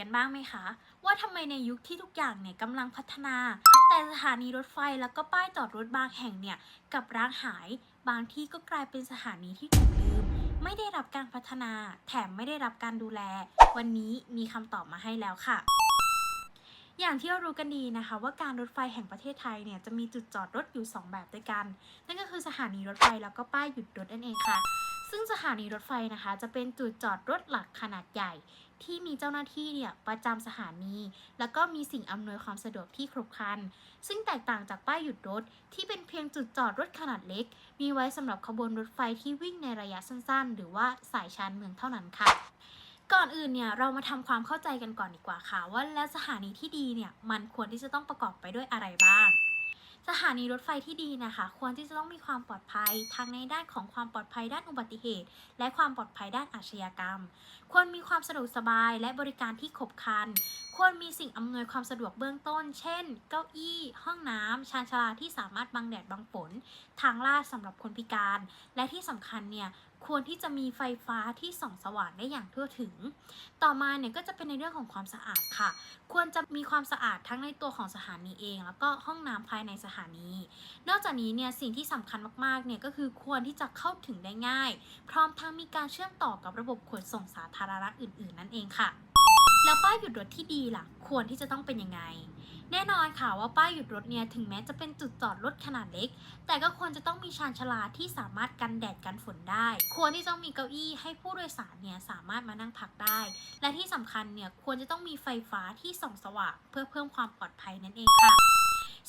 กันบ้างไหมคะ ว่าทำไมในยุคที่ทุกอย่างเนี่ยกำลังพัฒนา แต่สถานีรถไฟแล้วก็ป้ายจอดรถบางแห่งเนี่ยกับร้างหายบางที่ก็กลายเป็นสถานีที่ถูกลืม ไม่ได้รับการพัฒนา แถมไม่ได้รับการดูแล วันนี้มีคำตอบมาให้แล้วค่ะอย่างที่เรารู้กันดีนะคะว่าการรถไฟแห่งประเทศไทยเนี่ยจะมีจุดจอดรถอยู่ 2 แบบด้วยกัน นั่นก็คือสถานีรถไฟแล้วก็ป้ายหยุดรถนั่นเองค่ะ ซึ่งสถานีรถไฟนะคะจะเป็นจุดจอดรถหลักขนาดใหญ่ ที่มีเจ้าหน้าที่เนี่ยประจำสถานี แล้วก็มีสิ่งอำนวยความสะดวกที่ครบครัน ซึ่งแตกต่างจากป้ายหยุดรถ ที่เป็นเพียงจุดจอดรถขนาดเล็ก มีไว้สำหรับขบวนรถไฟที่วิ่งในระยะสั้นๆ หรือว่าสายชานเมืองเท่านั้นค่ะก่อนอื่นเนี่ยเรามาทำความเข้าใจกันก่อนดีกว่าค่ะ ว่าแล้วสถานีที่ดีเนี่ยมันควรที่จะต้องประกอบไปด้วยอะไรบ้าง สถานีรถไฟที่ดีนะคะ ควรที่จะต้องมีความปลอดภัยทั้งในด้านของความปลอดภัยด้านอุบัติเหตุ และความปลอดภัยด้านอาชญากรรม ควรมีความสะดวกสบายและบริการที่ครบครัน ควรมีสิ่งอำนวยความสะดวกเบื้องต้น เช่น เก้าอี้ ห้องน้ำชานชาลาที่สามารถบังแดดบังฝนทางลาดสำหรับคนพิการ และที่สำคัญเนี่ย ควรที่จะมีไฟฟ้าที่ส่องสว่างได้อย่างทั่วถึง ต่อมาเนี่ยก็จะเป็นในเรื่องของความสะอาดค่ะ ควรจะมีความสะอาดทั้งในตัวของสถานีเอง แล้วก็ห้องน้ำภายในสถานี นอกจากนี้เนี่ยสิ่งที่สำคัญมากๆเนี่ยก็คือควรที่จะเข้าถึงได้ง่าย พร้อมทั้งมีการเชื่อมต่อกับระบบขนส่งสาธารณะอื่น ๆ นั่นเองค่ะ แล้วป้ายหยุดรถที่ดีล่ะ ควรที่จะต้องเป็นยังไง แน่นอนค่ะว่าป้ายหยุดรถเนี่ยถึงแม้จะเป็นจุดจอดรถขนาดเล็ก แต่ก็ควรจะต้องมีชานชาลาที่สามารถกันแดดกันฝนได้ ควรที่จะต้องมีเก้าอี้ให้ผู้โดยสารเนี่ยสามารถมานั่งพักได้ และที่สำคัญเนี่ยควรจะต้องมีไฟฟ้าที่ส่องสว่างเพื่อเพิ่มความปลอดภัยนั่นเองค่ะ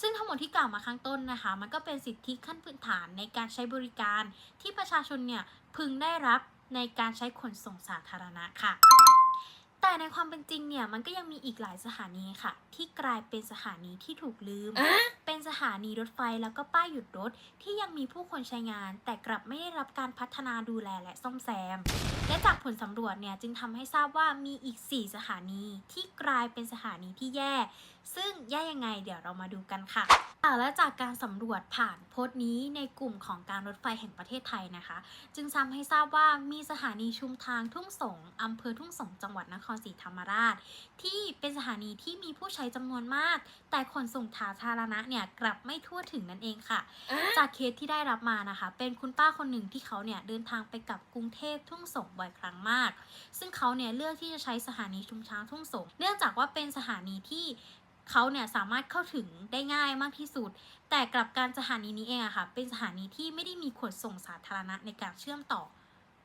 ซึ่งทั้งหมดที่กล่าวมาข้างต้นนะคะ มันก็เป็นสิทธิขั้นพื้นฐานในการใช้บริการที่ประชาชนเนี่ยพึงได้รับในการใช้ขนส่งสาธารณะค่ะ แต่ในความเป็นจริงเนี่ยมันก็ยังมีอีกหลายสถานีค่ะ ที่กลายเป็นสถานีที่ถูกลืม เป็นสถานีรถไฟแล้วก็ป้ายหยุดรถที่ยังมีผู้คนใช้งาน แต่กลับไม่ได้รับการพัฒนาดูแลและซ่อมแซม และจากผลสำรวจเนี่ยจึงทำให้ทราบว่ามีอีก 4 สถานีที่กลายเป็นสถานีที่แย่ ซึ่งแย่ยังไงเดี๋ยวเรามาดูกันค่ะอ่าและจากการสำรวจผ่านโพสต์นี้ในกลุ่มของการรถไฟแห่งประเทศไทยนะคะ จึงทำให้ทราบว่ามีสถานีชุมทางทุ่งสงอำเภอทุ่งสงจังหวัดนครศรีธรรมราช ที่เป็นสถานีที่มีผู้ใช้จำนวนมาก แต่ขนส่งสาธารณะเนี่ยกลับไม่ทั่วถึงนั่นเองค่ะ จากเคสที่ได้รับมานะคะ เป็นคุณป้าคนหนึ่งที่เขาเนี่ยเดินทางไปกับกรุงเทพทุ่งสงบ่อยครั้งมาก ซึ่งเขาเนี่ยเลือกที่จะใช้สถานีชุมช้างทุ่งสงเนื่องจากว่าเป็นสถานีที่เขาเนี่ยสามารถเข้าถึงได้ง่ายมากที่สุด แต่กลับการสถานีนี้เองอะค่ะ เป็นสถานีที่ไม่ได้มีขนส่งสาธารณะในการเชื่อมต่อ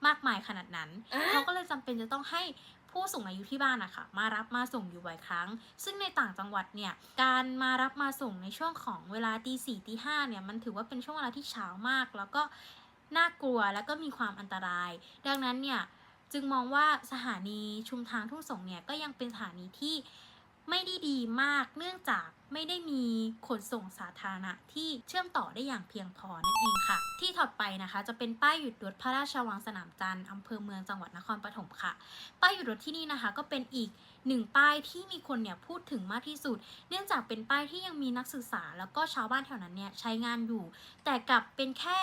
มากมายขนาดนั้น เขาก็เลยจำเป็นจะต้องให้ ผู้สูงอายุที่บ้านนะค่ะมารับมาส่งอยู่บ่อยครั้ง ซึ่งในต่างจังหวัดเนี่ยการมารับมาส่งในช่วงของเวลาตีสี่ตีห้าเนี่ยมันถือว่าเป็นช่วงเวลาที่เช้ามาก แล้วก็น่ากลัวแล้วก็มีความอันตราย ดังนั้นเนี่ยจึงมองว่าสถานีชุมทางทุ่งสงเนี่ยก็ยังเป็นสถานีที่ ไม่ได้ดีมากเนื่องจากไม่ได้มีขนส่งสาธารณะที่เชื่อมต่อได้อย่างเพียงพอนั่นเองค่ะ ที่ถัดไปนะคะ จะเป็นป้ายหยุดรถพระราชวังสนามจันทร์อำเภอเมืองจังหวัดนครปฐมค่ะ ป้ายหยุดรถที่นี่นะคะ ก็เป็นอีกหนึ่งป้ายที่มีคนเนี่ยพูดถึงมากที่สุด เนื่องจากเป็นป้ายที่ยังมีนักศึกษา แล้วก็ชาวบ้านแถวนั้นเนี่ยใช้งานอยู่ แต่กลับเป็นแค่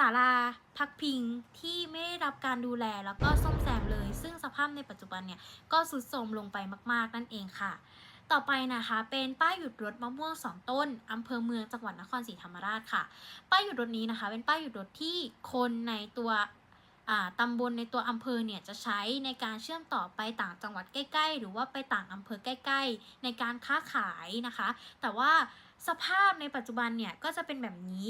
ศาลาพักพิงที่ไม่ได้รับการดูแลแล้วก็ซ่อมแซมเลย ซึ่งสภาพในปัจจุบันเนี่ยก็สุดโทรมลงไปมาก ๆ นั่นเองค่ะ ต่อไปนะคะ เป็นป้ายหยุดรถมะม่วงสองต้นอำเภอเมืองจังหวัดนครศรีธรรมราชค่ะ ป้ายหยุดรถนี้นะคะ เป็นป้ายหยุดรถที่คนในตัวตำบลในตัวอำเภอเนี่ยจะใช้ในการเชื่อมต่อไปต่างจังหวัดใกล้ ๆ หรือว่าไปต่างอำเภอใกล้ ๆ ในการค้าขายนะคะ แต่ว่าสภาพในปัจจุบันเนี่ยก็จะเป็นแบบนี้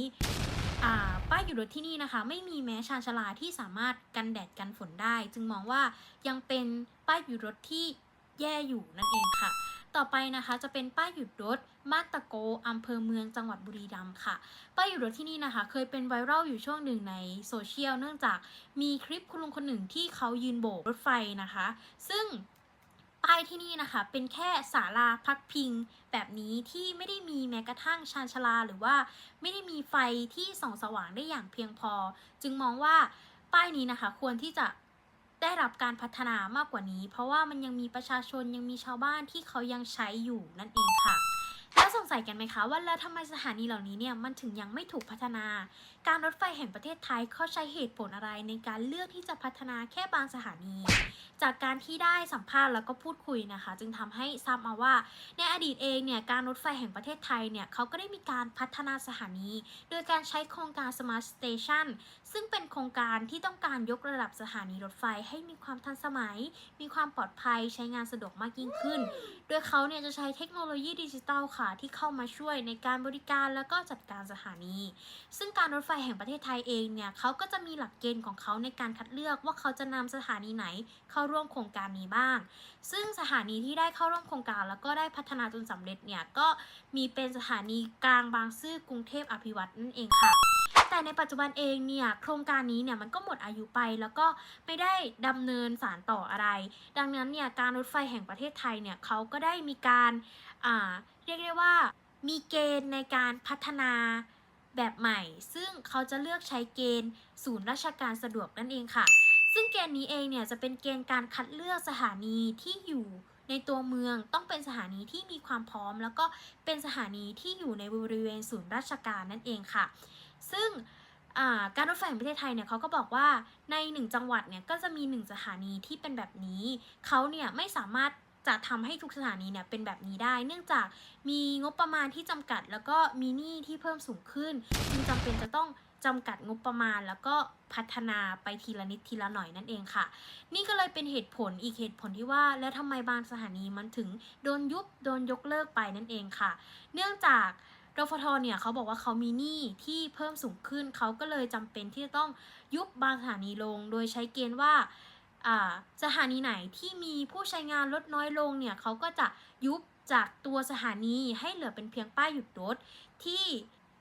ป้ายหยุดรถที่นี่นะคะไม่มีแม้ชานชลาที่สามารถกันแดดกันฝนได้ จึงมองว่ายังเป็นป้ายหยุดรถที่แย่อยู่นั่นเองค่ะ ต่อไปนะคะจะเป็นป้ายหยุดรถมาตะโกอำเภอเมืองจังหวัดบุรีรัมย์ค่ะ ป้ายหยุดรถที่นี่นะคะ เคยเป็นไวรัลอยู่ช่วงหนึ่งในโซเชียลเนื่องจากมีคลิปคุณลุงคนหนึ่งที่เขายืนโบกรถไฟนะคะ ซึ่ง ป้ายที่นี่นะคะเป็นแค่ศาลาพักพิง แบบนี้ที่ไม่ได้มีแม้กระทั่งชานชาลาหรือว่าไม่ได้มีไฟที่ส่องสว่างได้อย่างเพียงพอ จึงมองว่าป้ายนี้นะคะควรที่จะได้รับการพัฒนามากกว่านี้ เพราะว่ามันยังมีประชาชนยังมีชาวบ้านที่เขายังใช้อยู่นั่นเองค่ะแล้วสงสัยกันไหมคะว่าแล้วทำไมสถานีเหล่านี้เนี่ยมันถึงยังไม่ถูกพัฒนาการรถไฟแห่งประเทศไทยเขาใช้เหตุผลอะไรในการเลือกที่จะพัฒนาแค่บางสถานี จากการที่ได้สัมภาษณ์แล้วก็พูดคุยนะคะ จึงทำให้ทราบมาว่า ในอดีตเองเนี่ยการรถไฟแห่งประเทศไทยเนี่ยเขาก็ได้มีการพัฒนาสถานี โดยการใช้โครงการ Smart Station ซึ่งเป็นโครงการที่ต้องการยกระดับสถานีรถไฟให้มีความทันสมัย มีความปลอดภัยใช้งานสะดวกมากยิ่งขึ้น โดยเขาเนี่ยจะใช้เทคโนโลยีดิจิทัลค่ะที่เข้ามาช่วยในการบริการแล้วก็จัดการสถานี ซึ่งการรถไฟฟแห่งประเทศไทยเองเนี่ยเขาก็จะมีหลักเกณฑ์ของเขาในการคัดเลือกว่าเขาจะนำสถานีไหนเข้าร่วมโครงการนี้บ้าง ซึ่งสถานีที่ได้เข้าร่วมโครงการ แล้วก็ได้พัฒนาจนสำเร็จเนี่ยก็มีเป็นสถานีกลางบางซื่อกรุงเทพอภิวัตนั่นเองค่ะแต่ในปัจจุบันเองเนี่ยโครงการนี้เนี่ยมันก็หมดอายุไปแล้วก็ไม่ได้ดำเนินสารต่ออะไร ดังนั้นเนี่ยการรถไฟแห่งประเทศไทยเนี่ยเขาก็ได้มีการเรียกได้ว่ามีเกณฑ์ในการพัฒนา แบบใหม่ ซึ่งเขาจะเลือกใช้เกณฑ์ศูนย์ราชการสะดวกนั่นเองค่ะ ซึ่งเกณฑ์นี้เองเนี่ยจะเป็นเกณฑ์การคัดเลือกสถานีที่อยู่ในตัวเมืองต้องเป็นสถานีที่มีความพร้อม แล้วก็เป็นสถานีที่อยู่ในบริเวณศูนย์ราชการนั่นเองค่ะ ซึ่งการรถไฟแห่งประเทศไทยเนี่ยเขาก็บอกว่าในหนึ่งจังหวัดเนี่ยก็จะมีหนึ่งสถานีที่เป็นแบบนี้ เขาเนี่ยไม่สามารถ จะทำให้ทุกสถานีเนี่ยเป็นแบบนี้ได้ เนื่องจากมีงบประมาณที่จำกัด แล้วก็มีหนี้ที่เพิ่มสูงขึ้นจึงจำเป็นจะต้องจำกัดงบประมาณ แล้วก็พัฒนาไปทีละนิดทีละหน่อยนั่นเองค่ะ นี่ก็เลยเป็นเหตุผลอีกเหตุผลที่ว่า แล้วทำไมบางสถานีมันถึงโดนยุบโดนยกเลิกไปนั่นเองค่ะ เนื่องจากรฟทเนี่ยเขาบอกว่าเขามีหนี้ที่เพิ่มสูงขึ้น เขาก็เลยจำเป็นที่จะต้องยุบบางสถานีลง โดยใช้เกณฑ์ว่าอ่า สถานีไหนที่มีผู้ใช้งานลดน้อยลงเนี่ยเขาก็จะยุบจากตัวสถานีให้เหลือเป็นเพียงป้ายหยุดรถที่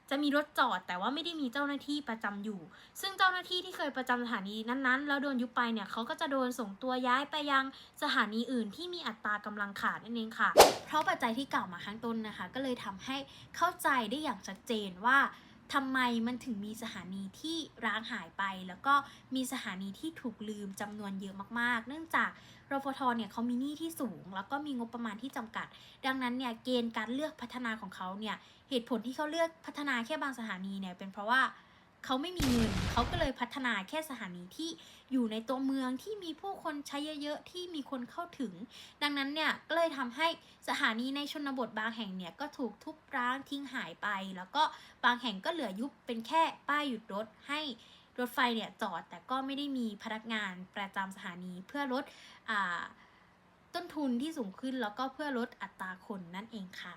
จะมีรถจอดแต่ว่าไม่ได้มีเจ้าหน้าที่ประจำอยู่ ซึ่งเจ้าหน้าที่ที่เคยประจำสถานีนั้นๆ แล้วโดนยุบไปเนี่ยเขาก็จะโดนส่งตัวย้ายไปยังสถานีอื่นที่มีอัตรากำลังขาดนั่นเองค่ะ เพราะปัจจัยที่กล่าวมาข้างต้นนะคะ ก็เลยทำให้เข้าใจได้อย่างชัดเจนว่า ทำไมมันถึงมีสถานีที่ร้างหายไป แล้วก็มีสถานีที่ถูกลืมจำนวนเยอะมากๆ เนื่องจากรฟทเนี่ยเขามีหนี้ที่สูง แล้วก็มีงบประมาณที่จำกัด ดังนั้นเนี่ยเกณฑ์การเลือกพัฒนาของเขาเนี่ยเหตุผลที่เขาเลือกพัฒนาแค่บางสถานีเนี่ยเป็นเพราะว่า เขาไม่มีเงิน เขาก็เลยพัฒนาแค่สถานีที่อยู่ในตัวเมืองที่มีผู้คนใช้เยอะๆที่มีคนเข้าถึง ดังนั้นเนี่ยก็เลยทำให้สถานีในชนบทบางแห่งเนี่ยก็ถูกทุบร้างทิ้งหายไป แล้วก็บางแห่งก็เหลือยุบเป็นแค่ป้ายหยุดรถให้รถไฟเนี่ยจอดแต่ก็ไม่ได้มีพนักงานประจำสถานีเพื่อลดอต้นทุนที่สูงขึ้นแล้วก็เพื่อลดอัตราคนนั่นเองค่ะ